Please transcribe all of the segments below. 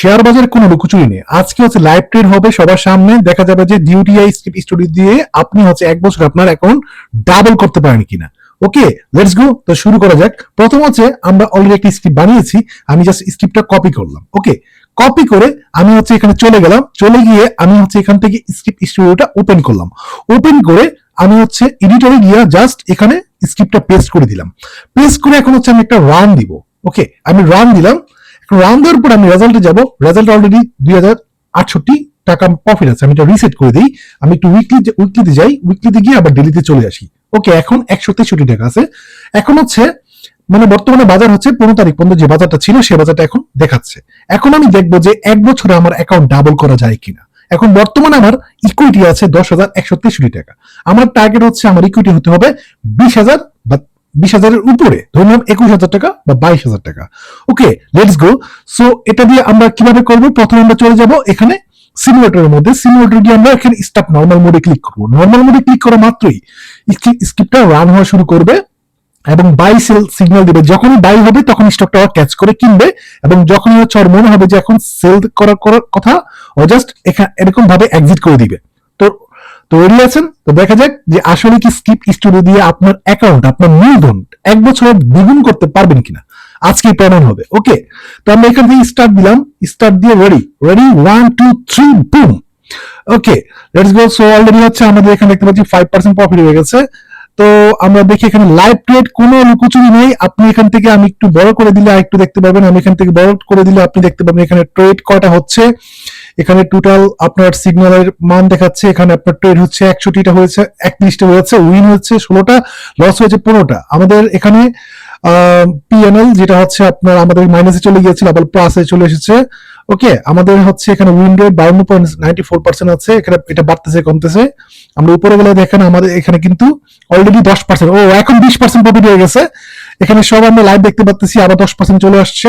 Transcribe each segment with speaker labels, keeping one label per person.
Speaker 1: Share বাজারে কোনো লুকোচুরি নেই। আজকে হচ্ছে লাইভ ট্রেড হবে সবার সামনে। দেখা যাবে যে ডিউটিআই স্ক্রিপ্ট স্টোরি দিয়ে আপনি হচ্ছে এক বছর আপনার অ্যাকাউন্ট ডাবল করতে পারেন কিনা। ওকে লেটস গো তো শুরু করা যাক। প্রথম হচ্ছে আমরা অলরেডি একটা স্ক্রিপ্ট বানিয়েছি। আমি জাস্ট স্ক্রিপ্টটা কপি করলাম। ওকে কপি করে আমি হচ্ছে এখানে চলে গেলাম। চলে গিয়ে আমি হচ্ছে এখান থেকে স্ক্রিপ্ট স্টুডিওটা ওপেন করলাম। ওপেন করে আমি হচ্ছে এডিটরে গিয়ে জাস্ট এখানে স্ক্রিপ্টটা পেস্ট করে দিলাম। পেস্ট করে এখন হচ্ছে আমি একটা রান দিব। ওকে আমি রান দিলাম। দেওয়ার পর আমি রেজাল্টে যাব। রেজাল্ট অলরেডি দুই হাজার আটষট্টি টাকা প্রফিট আছে। আমি এটা রিসেট করে দিই। আমি একটু উইকলি উইকলিতে যাই। উইকলিতে গিয়ে আবার ডেলিতে চলে আসি। ওকে এখন একশো তেষট্টি টাকা আছে। এখন হচ্ছে মানে বর্তমানে বাজার হচ্ছে পনেরো তারিখ পর্যন্ত যে বাজারটা ছিল, সে বাজারটা এখন দেখাচ্ছে। এখন আমি দেখব যে এক বছরে আমার অ্যাকাউন্ট ডাবল করা যায় কিনা। এখন বর্তমানে আমার ইকুইটি আছে দশ হাজার একশো তেষট্টি টাকা। আমার টার্গেট হচ্ছে, আমার ইকুইটি হতে হবে বিশ হাজার বা বিশ হাজারের উপরে ধরুন একুশ হাজার টাকা বা বাইশ হাজার টাকা। ওকে লেটস গো সো এটা দিয়ে আমরা কীভাবে করব? প্রথমে আমরা চলে যাব এখানে সিমুলেটরের মধ্যে। সিমুলেটর আমরা এখানে স্টার্ট নর্মাল মোডে ক্লিক নর্মাল মোডে ক্লিক করা মাত্রই স্ক্রিপ্টটা রান হওয়া শুরু করবে এবং বাই সেল সিগন্যাল দিবে। যখনই বাই হবে তখন স্টকটা ক্যাচ করে কিনবে এবং যখনই হচ্ছে ওর মনে হবে যে এখন সেল করার কথা, ও জাস্ট এরকম ভাবে এক্সিট করে দিবে। তো তো আছেন, তো দেখা যাক যে আসলে কি স্কিপ স্টুডিও দিয়ে আপনার অ্যাকাউন্ট আপনার মূলধন এক বছরে দ্বিগুণ করতে পারবেন কিনা। আজকে প্রমাণ হবে ওকে তো আমরা এখান থেকে স্টার্ট দিলাম স্টার্ট দিয়ে ready ready one two three boom okay let's go so already হচ্ছে আমাদের এখানে দেখতে পাচ্ছি ফাইভ পার্সেন্ট প্রফিট হয়ে গেছে। তো আমরা দেখি এখানে লাইভ ট্রেড কোনো লুকোচুরি নেই। আপনি এখান থেকে আমি একটু বড় করে দিলে একটু দেখতে পাবেন আমি এখান থেকে বড় করে দিলে আপনি দেখতে পাবেন এখানে ট্রেড কয়টা হচ্ছে। এখানে টোটাল আপনার সিগন্যালের মান দেখাচ্ছে, এখানে আপনার ট্রেড হচ্ছে একশোটিটা হয়েছে, একত্রিশটা হয়েছে উইন হচ্ছে ষোলোটা লস হয়েছে পনেরোটা। আমাদের এখানে পিএনএল যেটা হচ্ছে আপনার আমাদের মাইনাসে চলে গিয়েছিল আবার প্লাসে চলে এসেছে। ওকে আমাদের হচ্ছে এখানে win rate bound point ninety four percent আছে, এখানে এটা বাড়তেছে, কমতেছে। আমরা উপরে গেলে দেখেন আমাদের এখানে কিন্তু অলরেডি দশ পার্সেন্ট ও, এখন বিশ পার্সেন্ট প্রফিট হয়ে গেছে। এখানে সব আমরা লাইভ দেখতে পাচ্ছি আবার দশ পার্সেন্ট চলে আসছে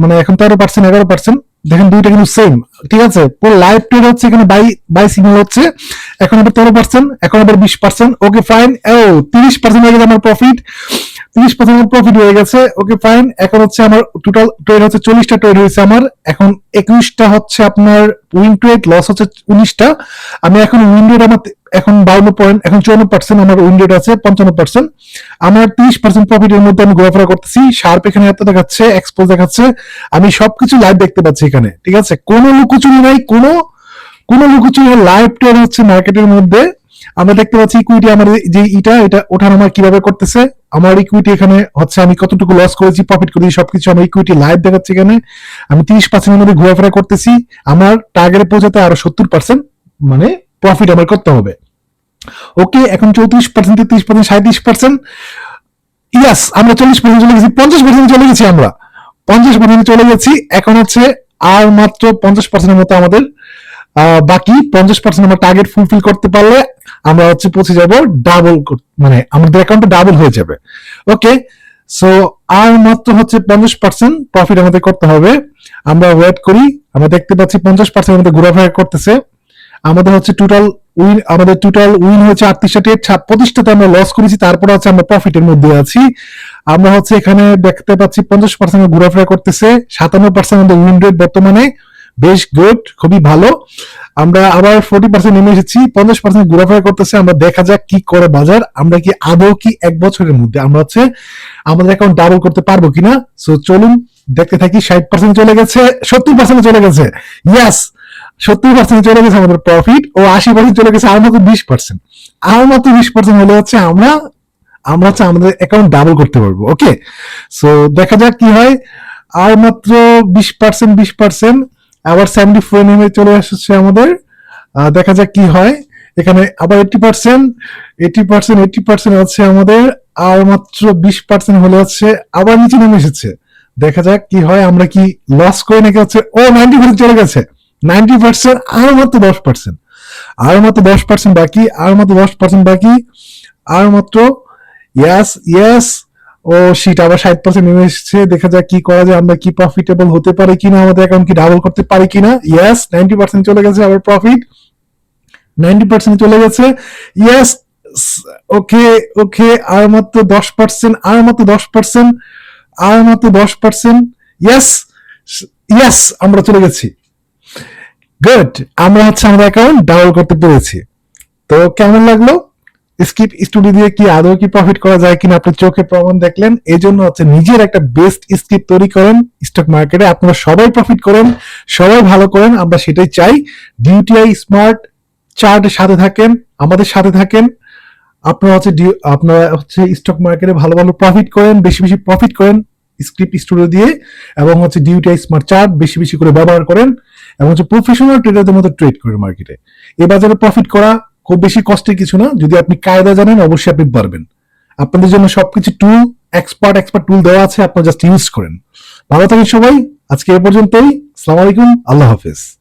Speaker 1: মানে এখন তেরো পার্সেন্ট এগারো পার্সেন্ট দেখেন দুইটা কিন্তু সেম ঠিক আছে? পুরো লাইভ ট্রেড হচ্ছে এখানে বাই বাই সিগন্যাল হচ্ছে। এখন আবার তেরো পার্সেন্ট এখন আবার বিশ পার্সেন্ট ওকে ফাইন ও, তিরিশ পার্সেন্ট হয়ে গেছে আমার প্রফিট তিরিশ পার্সেন্ট প্রফিট হয়ে গেছে। ওকে ফাইন এখন হচ্ছে আমার টোটাল ট্রেড হচ্ছে চল্লিশটা ট্রেড হয়েছে আমার। এখন একুশটা হচ্ছে আপনার উইন ট্রেড লস হচ্ছে উনিশটা। আমি এখন উইন আমার এখন বাউন্ন পয়েন্ট এখন চুয়ান্ন পার্সেন্ট আমার উইন রেট আছে, পঞ্চান্ন পার্সেন্ট আমার তিরিশ পার্সেন্ট প্রফিটের মধ্যে আমি ঘোরাফেরা করতেছি শার্প এখানে এত দেখাচ্ছে এক্সপোজ দেখাচ্ছে, আমি সবকিছু লাইভ দেখতে পাচ্ছি এখানে, ঠিক আছে? কোনো লুকোচুরি নাই, কোনো কোনো লুকোচুরি লাইভ ট্রেড হচ্ছে মার্কেটের মধ্যে। আমরা দেখতে পাচ্ছি ইকুইটি আমার যে ইটা, এটা ওঠানামা কীভাবে করতেছে, আমার ইকুইটি এখানে হচ্ছে আমি কতটুকু লস করেছি প্রফিট করেছি, সবকিছু আমার ইকুইটি লাইভ দেখাচ্ছে এখানে। আমি তিরিশ পার্সেন্টের মধ্যে ঘোরাফেরা করতেছি, আমার টার্গেটে পৌঁছাতে আরও সত্তর পার্সেন্ট মানে প্রফিট আমার করতে হবে। ওকে এখন চৌত্রিশ পার্সেন্ট তেত্রিশ পার্সেন্ট সাঁত্রিশ পার্সেন্ট ইয়াস আমরা চল্লিশ পার্সেন্ট চলে গেছি, পঞ্চাশ পার্সেন্ট চলে গেছি আমরা। পঞ্চাশ পার্সেন্ট চলে গেছি, এখন হচ্ছে আর মাত্র পঞ্চাশ পার্সেন্টের মতো আমাদের বাকি পঞ্চাশ পার্সেন্ট আমরা টার্গেট ফুলফিল করতে পারলে আমরা হচ্ছে পৌঁছে যাব ডাবল মানে আমাদের অ্যাকাউন্টটা ডাবল হয়ে যাবে। ওকে সো আর মাত্র হচ্ছে পঞ্চাশ পার্সেন্ট প্রফিট আমাদের করতে হবে। আমরা ওয়েট করি, আমরা দেখতে পাচ্ছি পঞ্চাশ পার্সেন্ট আমাদের ঘোরাফেরা করতেছে। আমাদের হচ্ছে টোটাল উইন আমাদের টোটাল উইন হচ্ছে আটত্রিশটা টেট পঁচিশটাতে আমরা লস করেছি, তারপরে হচ্ছে আমরা প্রফিটের মধ্যে আছি। আমরা হচ্ছে এখানে দেখতে পাচ্ছি পঞ্চাশ পার্সেন্ট ঘোরাফেরা করতেছে, সাতান্ন পার্সেন্ট আমাদের উইন রেট বর্তমানে। বেশ গুড খুবই ভালো। আমরা আবার ফোর্টি পার্সেন্ট নেমে এসেছি, পঞ্চাশ পার্সেন্ট ঘোরাফেরা করতেছে, আমরা দেখা যাক কি করে বাজার। আমরা কি আদৌ কি এক বছরের মধ্যে আমরা হচ্ছে আমাদের অ্যাকাউন্ট ডাবল করতে পারব কিনা? সো চলুন দেখতে থাকি, ষাট পার্সেন্ট চলে গেছে, সত্তর পার্সেন্ট চলে গেছে। ইয়াস সত্তর পার্সেন্ট চলে গেছে আমাদের প্রফিট ও আশি পার্সেন্ট চলে গেছে আর মাত্র বিশ পার্সেন্ট আর মাত্র বিশ পার্সেন্ট হলে হচ্ছে আমরা আমরা হচ্ছে আমাদের অ্যাকাউন্ট ডাবল করতে পারব ওকে সো দেখা যাক কি হয়। আর মাত্র বিশ পার্সেন্ট বিশ পার্সেন্ট আবার সেভেন্টি ফোর নেমে চলে আসছে আমাদের। দেখা যাক কি হয়। এখানে আবার eighty percent eighty percent eighty percent হচ্ছে আমাদের। আর মাত্র বিশ পার্সেন্ট হলে হচ্ছে আবার নিচে নেমে এসেছে। দেখা যাক কি হয়, আমরা কি লস করে নাকি হচ্ছে ও নাইনটি পার্সেন্ট চলে গেছে। নাইনটি পার্সেন্ট, আর মাত্র দশ পার্সেন্ট। আর মাত্র দশ পার্সেন্ট বাকি, আর মাত্র দশ পার্সেন্ট বাকি, আর মাত্র ইয়াস ইয়াস, ও শীত আবার ষাট পার্সেন্ট নেমে এসেছে। দেখা যাক কি করা যায়, আমরা কি প্রফিটেবল হতে পারি কিনা, আমাদের অ্যাকাউন্ট কি ডাবল করতে পারি কিনা। ইয়াস, নাইনটি পার্সেন্ট চলে গেছে আবার প্রফিট নাইনটি পার্সেন্ট চলে গেছে। ইয়াস, ওকে ওকে, আর মাত্র দশ পার্সেন্ট, আর মাত্র দশ পার্সেন্ট, আর মাত্র দশ পার্সেন্ট। ইয়াস, ইয়েস, আমরা চলে গেছি। গুড আমরা হচ্ছে আমাদের অ্যাকাউন্ট ডাউনলোড করতে পেরেছি। তো কেমন লাগল? স্কিপ স্টুডিও দিয়ে কি আদৌ কি প্রফিট করা যায় কিনা আপনি চোখে প্রমাণ দেখলেন, এই জন্য হচ্ছে নিজের একটা বেস্ট স্কিপ তৈরি করেন স্টক মার্কেটে আপনারা সবাই প্রফিট করেন, সবাই ভালো করেন, আমরা সেটাই চাই। ডিউটিআই স্মার্ট চার্টের সাথে থাকেন, আমাদের সাথে থাকেন। আপনারা হচ্ছে আপনারা হচ্ছে স্টক মার্কেটে ভালো ভালো প্রফিট করেন, বেশি বেশি প্রফিট করেন স্ক্রিপ্ট স্টুডিও দিয়ে, এবং হচ্ছে ডিউটিআই স্মার্ট চার্ট বেশি বেশি করে ব্যবহার করেন। এবং হচ্ছে প্রফেশনাল ট্রেডারদের মতো ট্রেড করে মার্কেটে এই বাজারে প্রফিট করা খুব বেশি কষ্টের কিছু না। যদি আপনি কায়দা জানেন, অবশ্যই আপনি পারবেন। আপনাদের জন্য সবকিছু টুল এক্সপার্ট এক্সপার্ট টুল দেওয়া আছে, আপনারা জাস্ট ইউজ করেন। ভালো থাকেন সবাই। আজকে এ পর্যন্তই। আসসালামু আলাইকুম। আল্লাহ হাফেজ।